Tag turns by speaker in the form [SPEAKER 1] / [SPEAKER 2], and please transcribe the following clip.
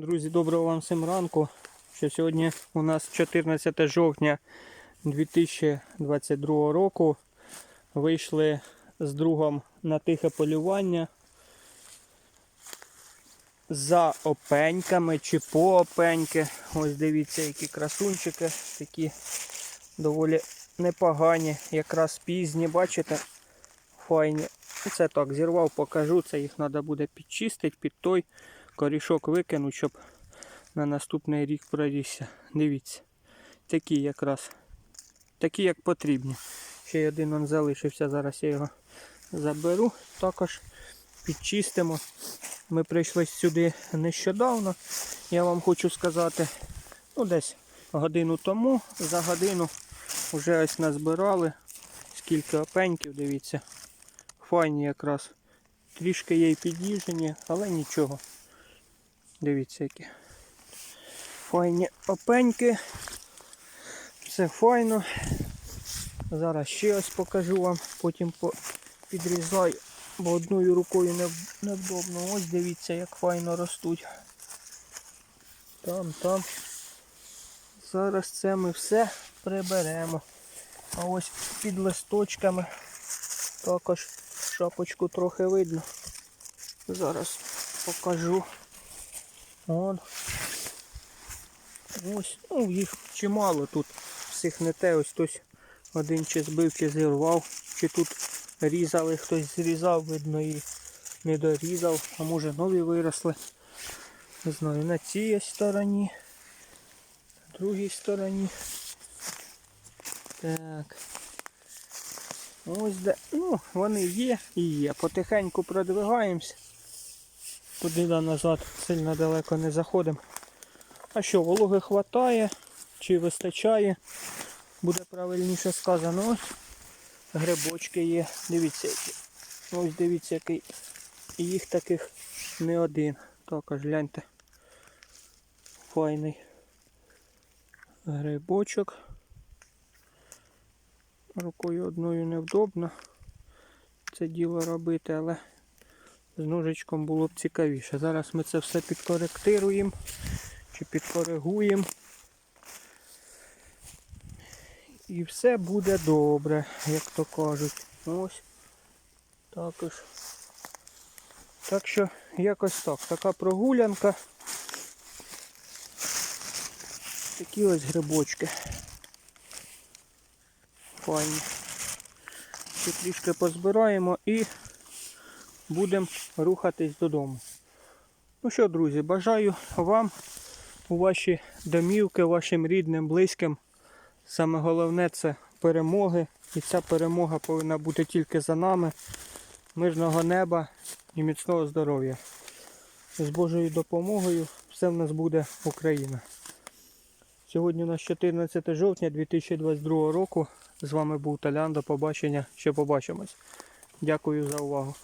[SPEAKER 1] Друзі, доброго вам всім ранку. Що сьогодні у нас 14 жовтня 2022 року. Вийшли з другом на тихе полювання. За опеньками чи по опеньки. Ось дивіться, які красунчики, такі доволі непогані, якраз пізні, бачите? Файні. Це так, зірвав, покажу. Це їх треба буде підчистити під той корішок викинуть, щоб на наступний рік прорісся. Дивіться. Такі якраз. Такі як потрібні. Ще один он залишився. Зараз я його заберу. Також підчистимо. Ми прийшли сюди нещодавно. Я вам хочу сказати, ну десь годину тому, за годину вже ось назбирали. Скільки опеньків, дивіться. Файні якраз. Трішки є й під'їжджені, але нічого. Дивіться які. Файні опеньки. Все файно. Зараз ще ось покажу вам, потім підрізаю, бо одною рукою не, невдобно. Ось дивіться, як файно ростуть. Там, там. Зараз це ми все приберемо. А ось під листочками також шапочку трохи видно. Зараз покажу. Вон. Ось, ну їх чимало тут. Всіх не те, ось хтось один чи збив, чи зірвав, чи тут різали, хтось зрізав, видно і не дорізав, а може нові виросли. Не знаю, на цій стороні, на другій стороні. Так. Ось де. Ну, вони є і є. Потихеньку продвигаємось. Туди назад сильно далеко не заходимо. А що, вологи хватає чи вистачає? Буде правильніше сказано. Ось грибочки є. Дивіться які. Ось дивіться який. Їх таких не один. Також гляньте. Файний грибочок. Рукою одною невдобно це діло робити, але з ножичком було б цікавіше. Зараз ми це все підкоректируємо чи підкоригуємо. І все буде добре, як то кажуть. Ось також. Так що якось так. Така прогулянка. Такі ось грибочки. Файні. Ще трішки позбираємо і будемо рухатись додому. Ну що, друзі, бажаю вам у ваші домівки, вашим рідним, близьким. Саме головне це перемоги. І ця перемога повинна бути тільки за нами. Мирного неба і міцного здоров'я. З Божою допомогою все в нас буде Україна. Сьогодні у нас 14 жовтня 2022 року. З вами був Талян. До побачення. Ще побачимось. Дякую за увагу.